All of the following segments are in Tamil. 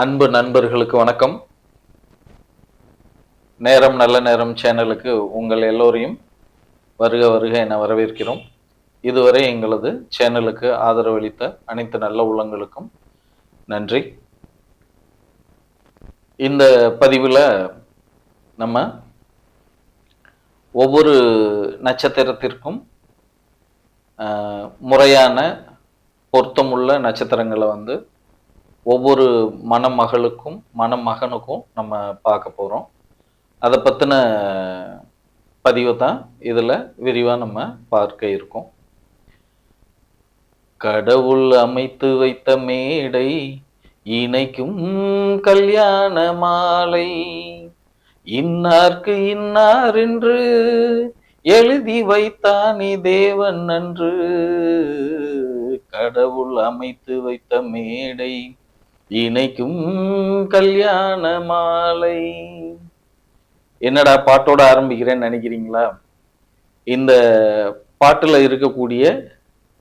அன்பு நண்பர்களுக்கு வணக்கம். நேரம் நல்ல நேரம் சேனலுக்கு உங்கள் எல்லோரையும் வருக வருக என வரவேற்கிறோம். இதுவரை எங்களது சேனலுக்கு ஆதரவளித்த அனைத்து நல்ல உள்ளங்களுக்கும் நன்றி. இந்த பதிவில் நம்ம ஒவ்வொரு நட்சத்திரத்திற்கும் முறையான பொருத்தமுள்ள நட்சத்திரங்களை வந்து ஒவ்வொரு மணமகளுக்கும் மணமகனுக்கும் நம்ம பார்க்க போகிறோம் அதை பற்றின பதிவை தான் இதில் விரிவாக நம்ம பார்க்க இருக்கோம். கடவுள் அமைத்து வைத்த மேடை இணைக்கும் கல்யாண மாலை. இன்னார்க்கு இன்னார் என்று எழுதி வைத்தானி தேவன் அன்று. கடவுள் அமைத்து வைத்த மேடை இணைக்கும் கல்யாண மாலை. என்னடா பாட்டோட ஆரம்பிக்கிறேன்னு நினைக்கிறீங்களா? இந்த பாட்டில் இருக்கக்கூடிய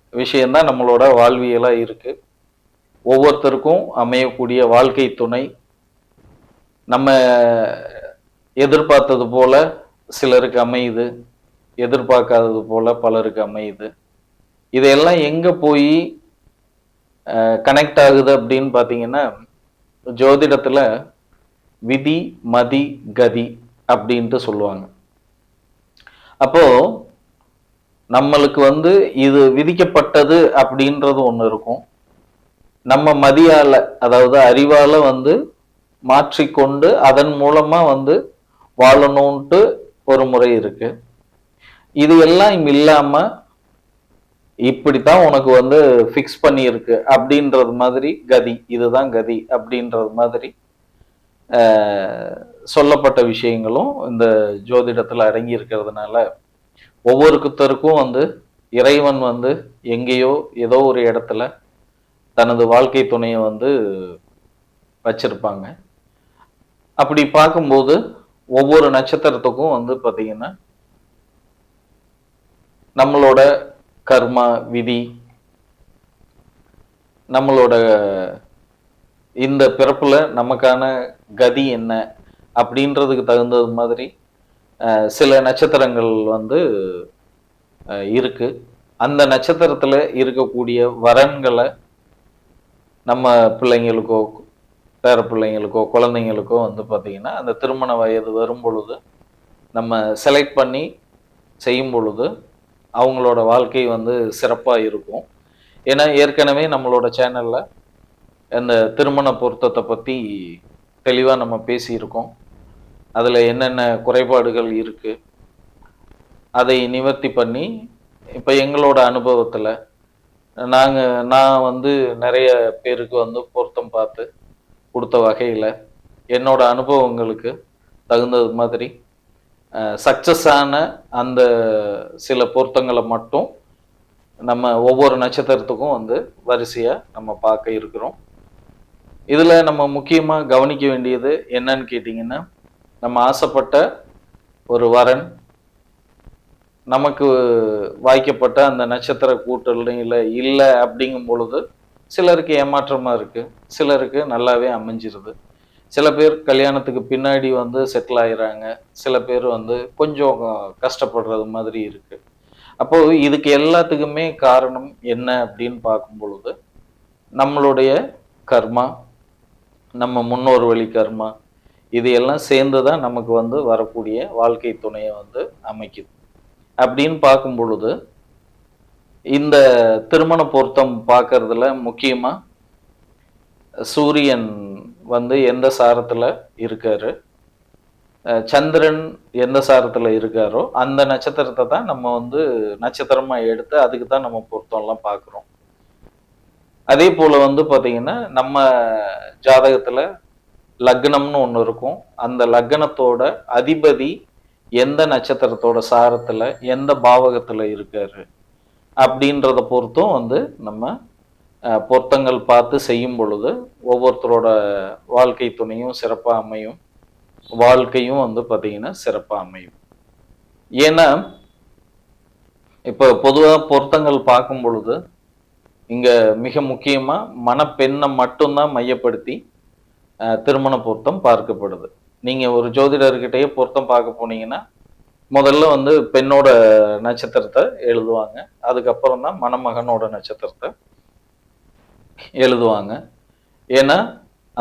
விஷயந்தான் நம்மளோட வாழ்வியலாக இருக்கு. ஒவ்வொருத்தருக்கும் அமையக்கூடிய வாழ்க்கை துணை. நம்ம எதிர்பார்த்தது போல சிலருக்கு அமையுது எதிர்பார்க்காதது போல பலருக்கு அமையுது. இதையெல்லாம் எங்கே போய் கனெக்ட் ஆகுது அப்படின்னு பார்த்தீங்கன்னா ஜோதிடத்தில் விதி மதி கதி அப்படின்ட்டு சொல்லுவாங்க. அப்போ நம்மளுக்கு வந்து இது விதிக்கப்பட்டது அப்படின்றது ஒன்று இருக்கும். நம்ம மதியால அதாவது அறிவால வந்து மாற்றிக்கொண்டு அதன் மூலமா வந்து வாழணும்ன்ட்டு ஒரு முறை இருக்கு. இது எல்லாம் இல்லாம இப்படித்தான் உனக்கு வந்து ஃபிக்ஸ் பண்ணியிருக்கு அப்படின்றது மாதிரி கதி இதுதான் கதி அப்படின்றது மாதிரி சொல்லப்பட்ட விஷயங்களும் இந்த ஜோதிடத்தில் அடங்கி இருக்கிறதுனால ஒவ்வொருத்தருக்கும் வந்து இறைவன் வந்து எங்கேயோ ஏதோ ஒரு இடத்துல தனது வாழ்க்கை துணையை வந்து வச்சிருப்பாங்க. அப்படி பார்க்கும்போது ஒவ்வொரு நட்சத்திரத்துக்கும் வந்து பார்த்திங்கன்னா நம்மளோட கர்மா விதி. நம்மளோட இந்த பிறப்பில் நமக்கான கதி என்ன அப்படின்றதுக்கு தகுந்தது மாதிரி சில நட்சத்திரங்கள் வந்து இருக்குது அந்த நட்சத்திரத்தில் இருக்கக்கூடிய வரன்களை நம்ம பிள்ளைங்களுக்கோ பேர பிள்ளைங்களுக்கோ குழந்தைங்களுக்கோ வந்து பார்த்திங்கன்னா அந்த திருமண வயது வரும் பொழுது நம்ம செலக்ட் பண்ணி செய்யும் பொழுது அவங்களோட வாழ்க்கை வந்து சிறப்பாக இருக்கும். ஏன்னா ஏற்கனவே நம்மளோட சேனலில் அந்த திருமண பொருத்தத்தை பற்றி தெளிவாக நம்ம பேசியிருக்கோம். அதில் என்னென்ன குறைபாடுகள் இருக்குது அதை நிவர்த்தி பண்ணி இப்போ எங்களோட அனுபவத்தில் நாங்கள் நான் வந்து நிறைய பேருக்கு வந்து பொருத்தம் பார்த்து கொடுத்த வகையில் என்னோட அனுபவங்களுக்கு தகுந்தது மாதிரி சக்சஸ் ஆன அந்த சில பொருத்தங்களை மட்டும் நம்ம ஒவ்வொரு நட்சத்திரத்துக்கும் வந்து வரிசையாக நம்ம பார்க்க இருக்கிறோம். இதில் நம்ம முக்கியமாக கவனிக்க வேண்டியது என்னன்னு கேட்டிங்கன்னா நம்ம ஆசைப்பட்ட ஒரு வரன் நமக்கு வாய்க்கப்பட்ட அந்த நட்சத்திர கூட்டணியில் இல்லை அப்படிங்கும் பொழுது சிலருக்கு ஏமாற்றமாக இருக்குது சிலருக்கு நல்லாவே அமைஞ்சிருது. சில பேர் கல்யாணத்துக்கு பின்னாடி வந்து செட்டில் ஆயிறாங்க. சில பேர் வந்து கொஞ்சம் கஷ்டப்படுறது மாதிரி இருக்கு. அப்போது இதுக்கு எல்லாத்துக்குமே காரணம் என்ன அப்படின்னு பார்க்கும் பொழுது நம்மளுடைய கர்மா நம்ம முன்னோர் வழி கர்மா இது எல்லாம் சேர்ந்து தான் நமக்கு வந்து வரக்கூடிய வாழ்க்கை துணையை வந்து அமைக்குது. அப்படின்னு பார்க்கும் பொழுது இந்த திருமண பொருத்தம் பார்க்கறதுல முக்கியமாக சூரியன் வந்து எந்த சாரத்தில் இருக்காரு? சந்திரன் எந்த சாரத்தில் இருக்காரோ அந்த நட்சத்திரத்தை தான் நம்ம வந்து நட்சத்திரமாக எடுத்து அதுக்கு தான் நம்ம பொருத்தம்லாம் பார்க்குறோம். அதே போல் வந்து பார்த்திங்கன்னா நம்ம ஜாதகத்தில் லக்னம்னு ஒன்று இருக்கும். அந்த லக்னத்தோட அதிபதி எந்த நட்சத்திரத்தோட சாரத்தில் எந்த பாவகத்தில் இருக்காரு? அப்படின்றத பொறுத்தும் வந்து நம்ம பொருத்தங்கள் பார்த்து செய்யும் பொழுது ஒவ்வொருத்தரோட வாழ்க்கை துணையும் சிறப்பாக அமையும் வாழ்க்கையும் வந்து பார்த்திங்கன்னா சிறப்பாக அமையும் ஏன்னா இப்போ பொதுவாக பொருத்தங்கள் பார்க்கும் பொழுது இங்கே மிக முக்கியமாக மணப்பெண்ணை மட்டும்தான் மையப்படுத்தி திருமண பொருத்தம் பார்க்கப்படுது. நீங்கள் ஒரு ஜோதிடர்கிட்டயே பொருத்தம் பார்க்க போனீங்கன்னா முதல்ல வந்து பெண்ணோட நட்சத்திரத்தை எழுதுவாங்க. அதுக்கப்புறம் தான் மணமகனோட நட்சத்திரத்தை எழுதுவாங்க. ஏன்னா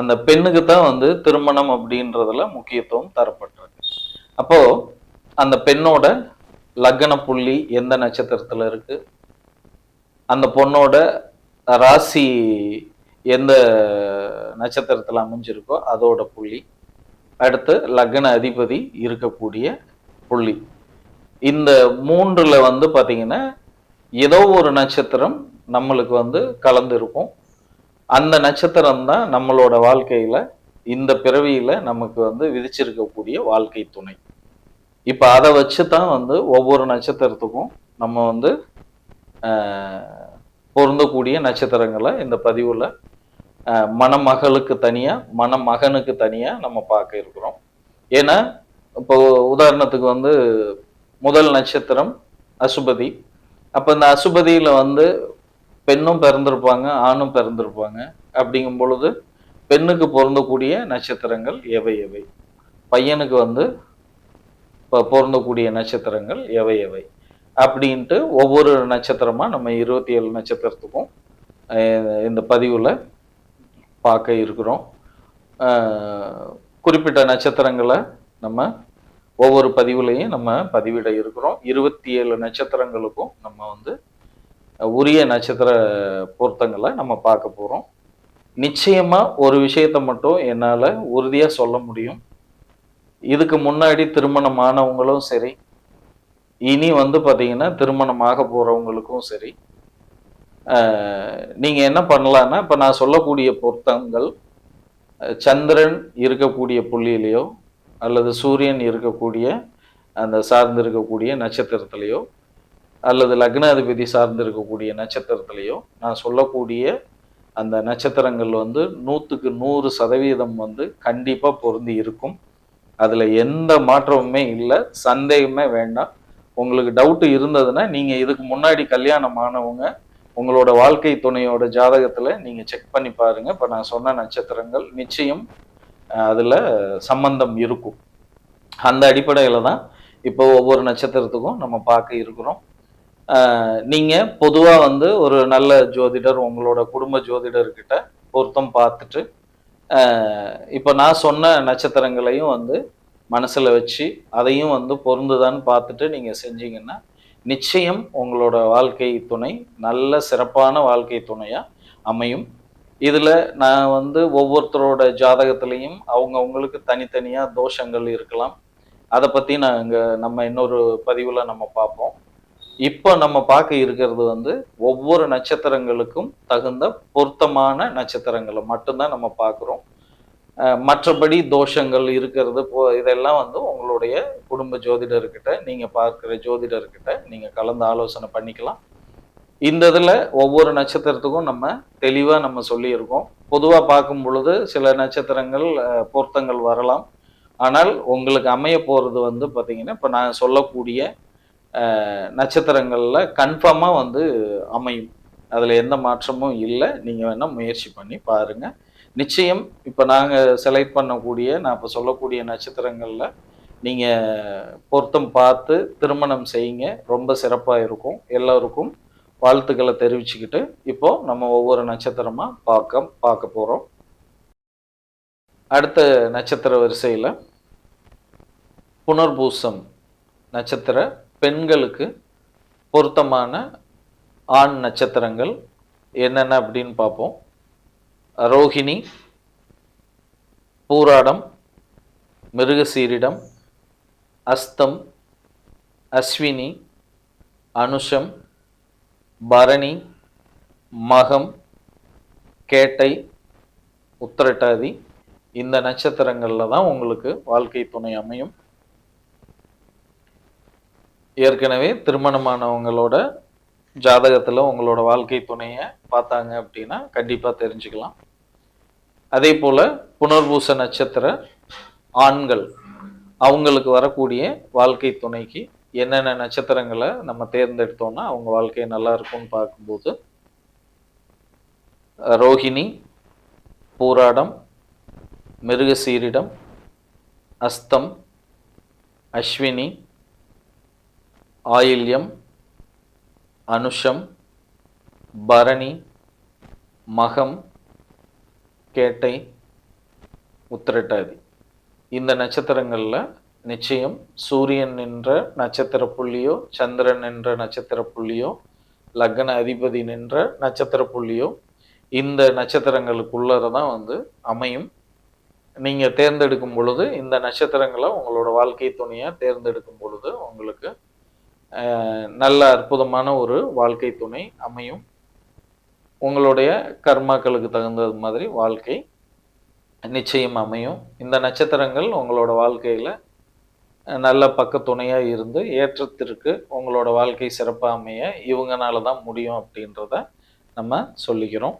அந்த பெண்ணுக்கு தான் வந்து திருமணம் அப்படின்றதுல முக்கியத்துவம் தரப்பட்டிருக்கு அப்போ அந்த பெண்ணோட லக்ன புள்ளி எந்த நட்சத்திரத்துல இருக்கு? அந்த பொண்ணோட ராசி எந்த நட்சத்திரத்துல அமைஞ்சிருக்கோ அதோட புள்ளி. அடுத்து லக்ன அதிபதி இருக்கக்கூடிய புள்ளி. இந்த மூன்றுல வந்து பார்த்தீங்கன்னா ஏதோ ஒரு நட்சத்திரம் நம்மளுக்கு வந்து கலந்து இருக்கும் அந்த நட்சத்திரம் தான் நம்மளோட வாழ்க்கையில இந்த பிறவியில நமக்கு வந்து விதிச்சிருக்கக்கூடிய வாழ்க்கை துணை. இப்போ அதை வச்சு தான் வந்து ஒவ்வொரு நட்சத்திரத்துக்கும் நம்ம வந்து பொருந்தக்கூடிய நட்சத்திரங்களை இந்த பதிவில் மணமகளுக்கு தனியாக மணமகனுக்கு தனியாக நம்ம பார்க்க இருக்கிறோம். ஏன்னா இப்போ உதாரணத்துக்கு வந்து முதல் நட்சத்திரம் அசுபதி. அப்போ இந்த அசுபதியில் வந்து பெண்ணும் பிறந்திருப்பாங்க ஆணும் பிறந்திருப்பாங்க. அப்படிங்கும் பொழுது பெண்ணுக்கு பொருந்தக்கூடிய நட்சத்திரங்கள் எவை எவை? பையனுக்கு வந்து இப்போ பொருந்தக்கூடிய நட்சத்திரங்கள் எவை எவை? அப்படின்ட்டு ஒவ்வொரு நட்சத்திரமாக நம்ம இருபத்தி ஏழு நட்சத்திரத்துக்கும் இந்த பதிவில் பார்க்க இருக்கிறோம். குறிப்பிட்ட நட்சத்திரங்களை நம்ம ஒவ்வொரு பதிவுலையும் நம்ம பதிவிட இருக்கிறோம். இருபத்தி ஏழு நட்சத்திரங்களுக்கும் நம்ம வந்து உரிய நட்சத்திர பொருத்தங்களை நம்ம பார்க்க போகிறோம் நிச்சயமாக ஒரு விஷயத்தை மட்டும் என்னால் உறுதியாக சொல்ல முடியும். இதுக்கு முன்னாடி திருமணம் ஆனவங்களும் சரி இனி வந்து பார்த்தீங்கன்னா திருமணம் ஆக சரி நீங்கள் என்ன பண்ணலான்னா இப்போ நான் சொல்லக்கூடிய பொருத்தங்கள் சந்திரன் இருக்கக்கூடிய புள்ளியிலையோ அல்லது சூரியன் இருக்கக்கூடிய அந்த சார்ந்து இருக்கக்கூடிய அல்லது லக்னாதிபதி சார்ந்து இருக்கக்கூடிய நான் சொல்லக்கூடிய அந்த நட்சத்திரங்கள் வந்து நூற்றுக்கு நூறு சதவீதம் வந்து கண்டிப்பாக பொருந்தி இருக்கும். அதில் எந்த மாற்றமுமே இல்லை சந்தேகமே வேண்டாம். உங்களுக்கு டவுட்டு இருந்ததுன்னா நீங்கள் இதுக்கு முன்னாடி கல்யாணம் ஆனவங்க உங்களோட வாழ்க்கை துணையோட ஜாதகத்தில் நீங்கள் செக் பண்ணி பாருங்க. இப்போ நான் சொன்ன நட்சத்திரங்கள் நிச்சயம் அதில் சம்பந்தம் இருக்கும். அந்த அடிப்படையில் தான் இப்போ ஒவ்வொரு நட்சத்திரத்துக்கும் நம்ம பார்க்க இருக்கிறோம். நீங்கள் பொதுவாக வந்து ஒரு நல்ல ஜோதிடர் உங்களோட குடும்ப ஜோதிடர்கிட்ட பொருத்தம் பார்த்துட்டு இப்போ நான் சொன்ன நட்சத்திரங்களையும் வந்து மனசில் வச்சு அதையும் வந்து பொருந்துதான்னு பார்த்துட்டு நீங்கள் செஞ்சீங்கன்னா நிச்சயம் உங்களோட வாழ்க்கை துணை நல்ல சிறப்பான வாழ்க்கை துணையாக அமையும். இதில் நான் வந்து ஒவ்வொருத்தரோட ஜாதகத்திலையும் அவங்கவுங்களுக்கு தனித்தனியாக தோஷங்கள் இருக்கலாம். அதை பற்றி நான் நம்ம இன்னொரு பதிவில் நம்ம பார்ப்போம். இப்போ நம்ம பார்க்க இருக்கிறது வந்து ஒவ்வொரு நட்சத்திரங்களுக்கும் தகுந்த பொருத்தமான நட்சத்திரங்களை மட்டும்தான் நம்ம பார்க்குறோம். மற்றபடி தோஷங்கள் இருக்கிறது போ இதெல்லாம் வந்து உங்களுடைய குடும்ப ஜோதிடர்கிட்ட நீங்கள் பார்க்குற ஜோதிடர்கிட்ட நீங்கள் கலந்து ஆலோசனை பண்ணிக்கலாம். இந்த இதில் ஒவ்வொரு நட்சத்திரத்துக்கும் நம்ம தெளிவாக நம்ம சொல்லியிருக்கோம். பொதுவாக பார்க்கும் பொழுது சில நட்சத்திரங்கள் பொருத்தங்கள் வரலாம். ஆனால் உங்களுக்கு அமைய போகிறது வந்து பார்த்தீங்கன்னா இப்போ நான் சொல்லக்கூடிய நட்சத்திரங்களில் கன்ஃபார்மாக வந்து அமையும். அதில் எந்த மாற்றமும் இல்லை. நீங்கள் வேணால் முயற்சி பண்ணி பாருங்க. நிச்சயம் இப்போ நாங்கள் செலக்ட் பண்ணக்கூடிய நான் இப்போ சொல்லக்கூடிய நட்சத்திரங்களில் நீங்கள் பொருத்தம் பார்த்து திருமணம் செய்யுங்க. ரொம்ப சிறப்பாக இருக்கும். எல்லோருக்கும் வாழ்த்துக்களை தெரிவிச்சுக்கிட்டு இப்போது நம்ம ஒவ்வொரு நட்சத்திரமாக பார்க்க பார்க்க போகிறோம் அடுத்த நட்சத்திர வரிசையில் புனர்பூசம் நட்சத்திர பெண்களுக்கு பொருத்தமான ஆண் நட்சத்திரங்கள் என்னென்ன அப்படின்னு பார்ப்போம். ரோஹிணி பூராடம் மிருகசீரிடம் அஸ்தம் அஸ்வினி அனுஷம் பரணி மகம் கேட்டை உத்திரட்டாதி இந்த நட்சத்திரங்களில் தான் உங்களுக்கு வாழ்க்கை துணை அமையும். ஏற்கனவே திருமணமானவங்களோட ஜாதகத்தில் உங்களோட வாழ்க்கை துணையை பார்த்தாங்க அப்படின்னா கண்டிப்பாக தெரிஞ்சுக்கலாம். அதே போல் புனர்பூச நட்சத்திர ஆண்கள் அவங்களுக்கு வரக்கூடிய வாழ்க்கை துணைக்கு என்னென்ன நட்சத்திரங்களை நம்ம தேர்ந்தெடுத்தோம்னா அவங்க வாழ்க்கை நல்லா இருக்கும்னு பார்க்கும்போது ரோஹிணி பூராடம் மிருகசீரிடம் அஸ்தம் அஸ்வினி ஆயில்யம் அனுஷம் பரணி மகம் கேட்டை உத்திரட்டாதி. இந்த நட்சத்திரங்களில் நிச்சயம் சூரியன் நின்ற நட்சத்திர புள்ளியோ சந்திரன் நின்ற நட்சத்திர புள்ளியோ லக்ன அதிபதி நின்ற நட்சத்திர புள்ளியோ இந்த நட்சத்திரங்களுக்குள்ளே தான் வந்து அமையும். நீங்கள் தேர்ந்தெடுக்கும் பொழுது இந்த நட்சத்திரங்களை உங்களோட வாழ்க்கை துணையாக தேர்ந்தெடுக்கும் பொழுது உங்களுக்கு நல்ல அற்புதமான ஒரு வாழ்க்கை துணை அமையும். உங்களுடைய கர்மாக்களுக்கு தகுந்தது மாதிரி வாழ்க்கை நிச்சயம் அமையும். இந்த நட்சத்திரங்கள் உங்களோட வாழ்க்கையில் நல்ல பக்க துணையாக இருந்து ஏற்றத்திற்கு உங்களோட வாழ்க்கை சிறப்பாக அமைய இவங்கனால தான் முடியும் அப்படின்றத நம்ம சொல்லிக்கிறோம்.